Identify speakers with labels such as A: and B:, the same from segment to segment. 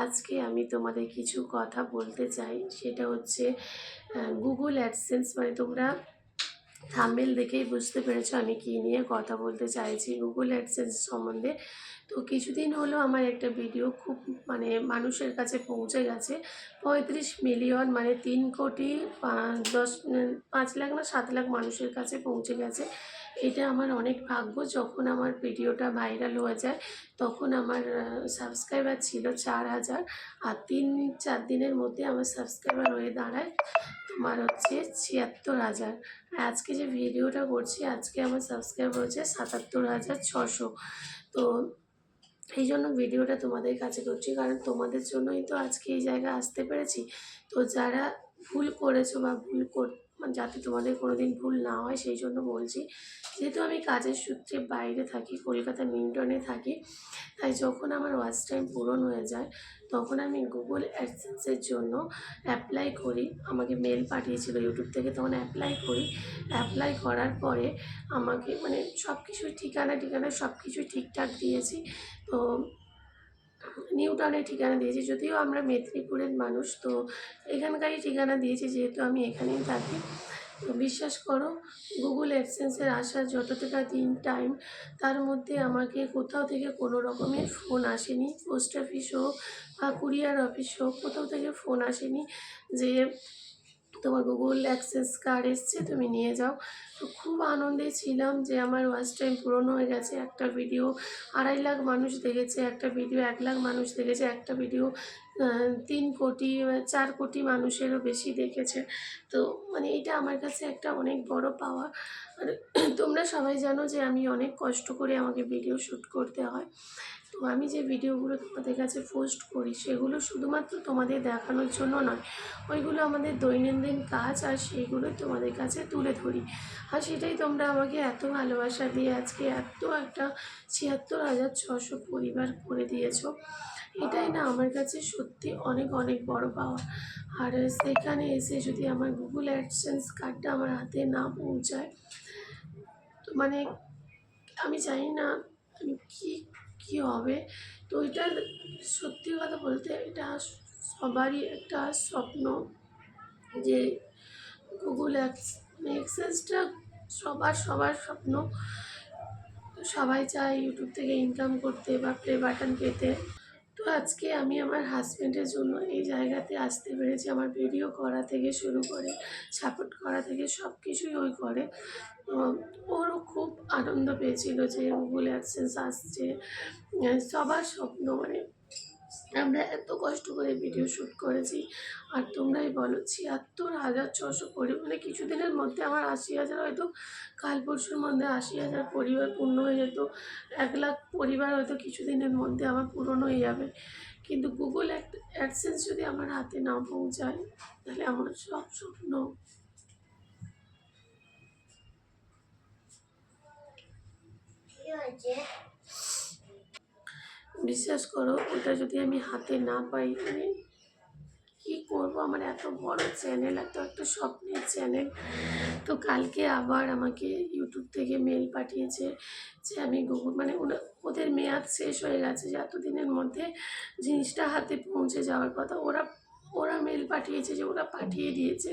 A: আজকে আমি তোমাদের কিছু কথা বলতে চাই সেটা হচ্ছে গুগল অ্যাডসেন্স মানে তোমরা থাম্বেল দেখেই বুঝতে পেরেছ আমি কী নিয়ে কথা বলতে চাইছি গুগল অ্যাডসেন্স সম্বন্ধে। তো কিছুদিন হলো আমার একটা ভিডিও খুব মানে মানুষের কাছে পৌঁছে গেছে। পঁয়ত্রিশ মিলিয়ন মানে তিন কোটি দশ পাঁচ লাখ না সাত লাখ মানুষের কাছে পৌঁছে গেছে। এটা আমার অনেক ভাগ্য যখন আমার ভিডিওটা ভাইরাল হয়ে যায়, তখন আমার সাবস্ক্রাইবার ছিল চার হাজার। আর তিন চার দিনের মধ্যে আমার সাবস্ক্রাইবার হয়ে দাঁড়ায়। তোমার হচ্ছে ছিয়াত্তর হাজার। আজকে যে ভিডিওটা করছি, আজকে আমার সাবস্ক্রাইব হয়েছে সাতাত্তর হাজার ছশো। তো এই জন্য ভিডিওটা তোমাদের কাছে করছি, কারণ তোমাদের জন্যই তো আজকে এই জায়গায় আসতে পেরেছি। তো যারা ভুল করেছ বা ভুল কর মানে যাতে তোমাদের কোনো দিন ভুল না হয়, সেই জন্য বলছি। যেহেতু আমি কাজের সূত্রে বাইরে থাকি কলকাতা মিন্টনে থাকি, তাই যখন আমার ওয়াচ টাইম পূরণ হয়ে যায়, তখন আমি গুগল অ্যাডসেন্সের জন্য অ্যাপ্লাই করি। আমাকে মেল পাঠিয়েছিল ইউটিউব থেকে, তখন অ্যাপ্লাই করি। অ্যাপ্লাই করার পরে আমাকে মানে সব কিছুই ঠিকানা ঠিকানা সব কিছুই ঠিকঠাক দিয়েছি। তো নিউ ঠিকানা দিয়েছি, যদিও আমরা মেদিনীপুরের মানুষ, তো এখানকারই ঠিকানা দিয়েছি যেহেতু আমি এখানেই থাকি। বিশ্বাস করো গুগল অ্যাডসেন্সের আসার যতটা দিন টাইম তার মধ্যে আমাকে কোথাও থেকে কোনো রকমের ফোন আসেনি পোস্ট অফিস হোক বা কুরিয়ার অফিস হোক, কোথাও থেকে ফোন আসেনি যে তোমার গুগল অ্যাক্সেস কার্ড এসছে, তুমি নিয়ে যাও। তো খুব আনন্দে ছিলাম যে আমার ওয়াচ টাইম পূরণ হয়ে গেছে। একটা ভিডিও আড়াই লাখ মানুষ দেখেছে, একটা ভিডিও এক লাখ মানুষ দেখেছে, একটা ভিডিও তিন কোটি চার কোটি মানুষেরও বেশি দেখেছে। তো মানে এটা আমার কাছে একটা অনেক বড় পাওয়া। আর তোমরা সবাই জানো যে আমি অনেক কষ্ট করে আমাকে ভিডিও শ্যুট করতে হয়। তো আমি যে ভিডিওগুলো তোমাদের কাছে পোস্ট করি, সেগুলো শুধুমাত্র তোমাদের দেখানোর জন্য নয়, ওইগুলো আমাদের দৈনন্দিন কাজ আর সেইগুলো তোমাদের কাছে তুলে ধরি। আর সেটাই তোমরা আমাকে এত ভালোবাসা দিয়ে আজকে এত একটা ছিয়াত্তর হাজার ছশো পরিবার করে দিয়েছ। এটাই না, আমার কাছে সত্যি অনেক অনেক বড় পাওয়া। আর সেখানে এসে যদি আমার গুগল অ্যাডসেন্স কার্ডটা আমার হাতে না পৌঁছায়, তো মানে আমি জানি না আমি কী কী হবে। তো এটা সত্যি কথা বলতে এটা সবারই একটা স্বপ্ন যে গুগল অ্যাক্সেসটা সবার সবার স্বপ্ন। সবাই চায় ইউটিউব থেকে ইনকাম করতে বা প্লে বাটন পেতে। তো আজকে আমি আমার হাজব্যান্ডের জন্য এই জায়গাতে আসতে পেরেছি। আমার ভিডিও করা থেকে শুরু করে সাপোর্ট করা থেকে সব কিছুই ওই করে। ওরও খুব আনন্দ পেয়েছিল যে গুগল অ্যাডসেন্স আসছে। সবার স্বপ্ন মানে আমরা এত কষ্ট করে ভিডিও শ্যুট করেছি। আর তোমরাই বলো, ছিয়াত্তর হাজার ছশো পরি মানে কিছুদিনের মধ্যে আমার আশি হাজার হয়তো, কাল পরশুর মধ্যে আশি হাজার পরিবার পূর্ণ হয়ে যেত। এক লাখ পরিবার হয়তো কিছুদিনের মধ্যে আমার পূরণ হয়ে যাবে। কিন্তু গুগল অ্যাডসেন্স যদি আমার হাতে না পৌঁছায়, তাহলে আমার সব স্বপ্ন। বিশ্বাস করো, ওটা যদি আমি হাতে না পাই মানে কী করব? আমার এত বড় চ্যানেল এত একটা স্বপ্নের চ্যানেল তো কালকে আবার আমাকে ইউটিউব থেকে মেল পাঠিয়েছে যে আমি গুগল মানে ওদের মেয়াদ শেষ হয়ে গেছে যে এতদিনের মধ্যে জিনিসটা হাতে পৌঁছে যাওয়ার কথা। ওরা ওরা মেল পাঠিয়েছে যে ওরা পাঠিয়ে দিয়েছে।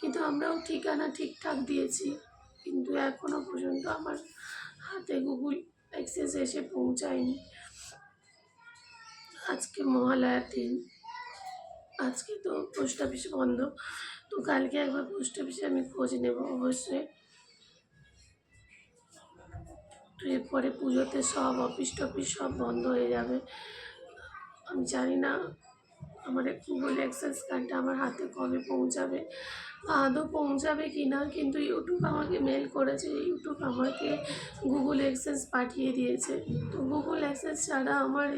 A: কিন্তু আমরাও ঠিকানা ঠিকঠাক দিয়েছি। কিন্তু এখনও পর্যন্ত আমার হাতে গুগল অ্যাক্সেস এসে পৌঁছায়নি। আজকে মহালয়ার দিন। আজকে তো পোস্ট অফিস বন্ধ। তো কালকে একবার পোস্ট অফিসে আমি খোঁজ নেব অবশ্যই। এরপরে পুজোতে সব অফিস টফিস সব বন্ধ হয়ে যাবে। আমি জানি না আমার একটু গুগল অ্যাক্সেস কার্ডটা আমার হাতে কবে পৌঁছাবে, আদৌ পৌঁছাবে কি না, কিন্তু ইউটিউব আমাকে মেল করেছে ইউটিউব আমাকে গুগল অ্যাক্সেস পাঠিয়ে দিয়েছে। তো গুগল অ্যাক্সেস ছাড়া আমার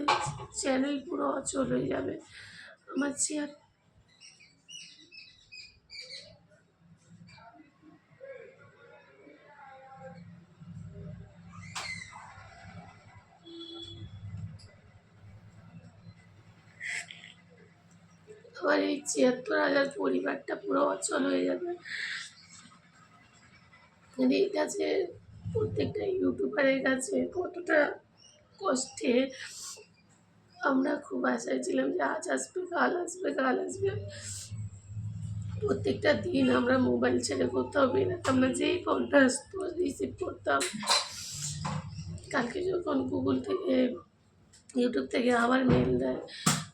A: চ্যানেল পুরো অচল হয়ে যাবে। আমার চেয়ার আমার এই ছিয়াত্তর হাজার পরিবারটা পুরো অচল হয়ে যাবে। মানে এই কাছে প্রত্যেকটা ইউটিউবারের কাছে কতটা কষ্টে আমরা খুব আশায় ছিলাম যে আজ আসবে, কাল আসবে কাল আসবে। প্রত্যেকটা দিন আমরা মোবাইল ছেড়ে কোথাও বেরোতাম না, যেই ফোনটা আসতো রিসিভ করতাম। কালকে যখন গুগল থেকে ইউটিউব থেকে আবার মেল দেয়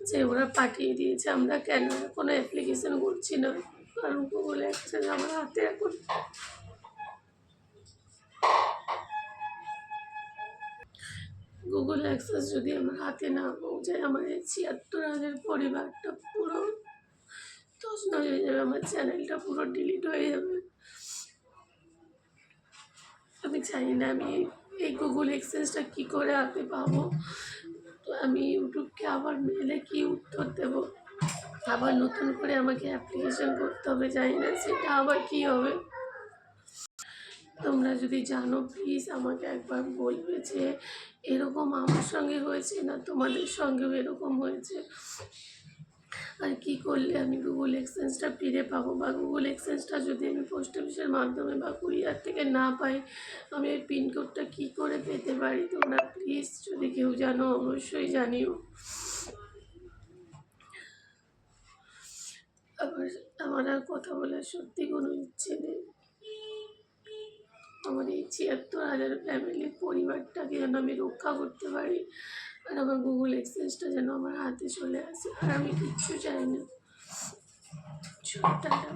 A: যে ওরা পাঠিয়ে দিয়েছে। আমরা কেন কোনো অ্যাপ্লিকেশন করছি না? কারণ গুগল অ্যাক্সেস আমার হাতে এখন গুগল অ্যাক্সেস যদি আমার হাতে না পৌঁছায়, আমার এই ছিয়াত্তর হাজার পরিবারটা পুরো তছনছ হয়ে যাবে, আমার চ্যানেলটা পুরো ডিলিট হয়ে যাবে। আমি চাই না আমি এই গুগল এক্সচেঞ্জটা কী করে হাতে পাবো? তো আমি ইউটিউবকে আবার মেলে কি উত্তর দেব? আবার নতুন করে আমাকে অ্যাপ্লিকেশন করতে হবে, জানি না সেটা আবার কি হবে। তোমরা যদি জানো প্লিজ আমাকে একবার বলবে যে, এরকম আমার সঙ্গে হয়েছে না তোমাদের সঙ্গেও এরকম হয়েছে? আর কি করলে আমি গুগল এক্সচেঞ্জটা ফিরে পাবো? বা গুগল এক্সচেঞ্জটা যদি আমি পোস্ট অফিসের মাধ্যমে বা কুরিয়ার থেকে না পাই, আমি ওই পিনকোডটা কী করে পেতে পারি তোমরা প্লিজ যদি কেউ জানো, অবশ্যই জানিও। আবার আমার আর কথা বলার সত্যি কোনো ইচ্ছে নেই। আমার এই ছিয়াত্তর হাজার ফ্যামিলির পরিবারটাকে যেন আমি রক্ষা করতে পারি আর আমার গুগল এক্সচেঞ্জটা যেন আমার হাতে চলে আসে। আর আমি কিচ্ছু চাই না। টাটা